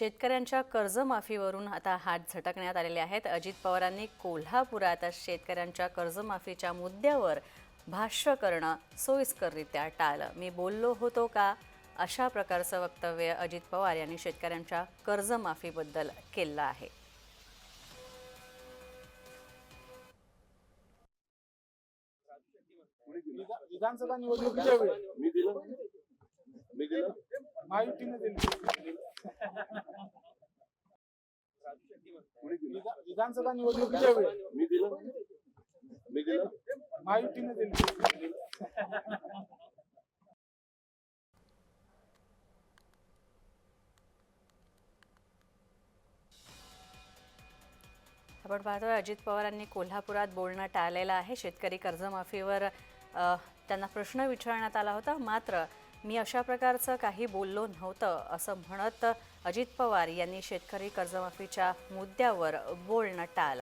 शेतकऱ्यांच्या कर्जमाफीवरून आता हात झटकण्यात आलेले आहेत. अजित पवारांनी कोल्हापुरात शेतकऱ्यांच्या कर्जमाफीच्या मुद्द्यावर भाष्य करणं सोयीस्कररित्या टाळलं. मी बोललो होतो का? अशा प्रकारचं वक्तव्य अजित पवार यांनी शेतकऱ्यांच्या कर्जमाफीबद्दल केलं आहे. विधा- विधानसभा निवडणुकीच्या वेळी. मी दिलं. मी दिलं महायुतीने दिली कुणी दिलं विधा- विधानसभा निवडणुकीच्या वेळी. मी दिलं? मी दिलं? महायुतीने दिली. आपण पाहतोय अजित पवारांनी कोल्हापुरात बोलणं टाळलेलं आहे. शेतकरी कर्जमाफीवर अ, त्यांना प्रश्न विचारण्यात आला होता. मात्र मी अशा प्रकारचं काही बोललो नव्हतं असं म्हणत अजित पवार यांनी शेतकरी कर्जमाफीच्या मुद्द्यावर बोलणं टाळलं.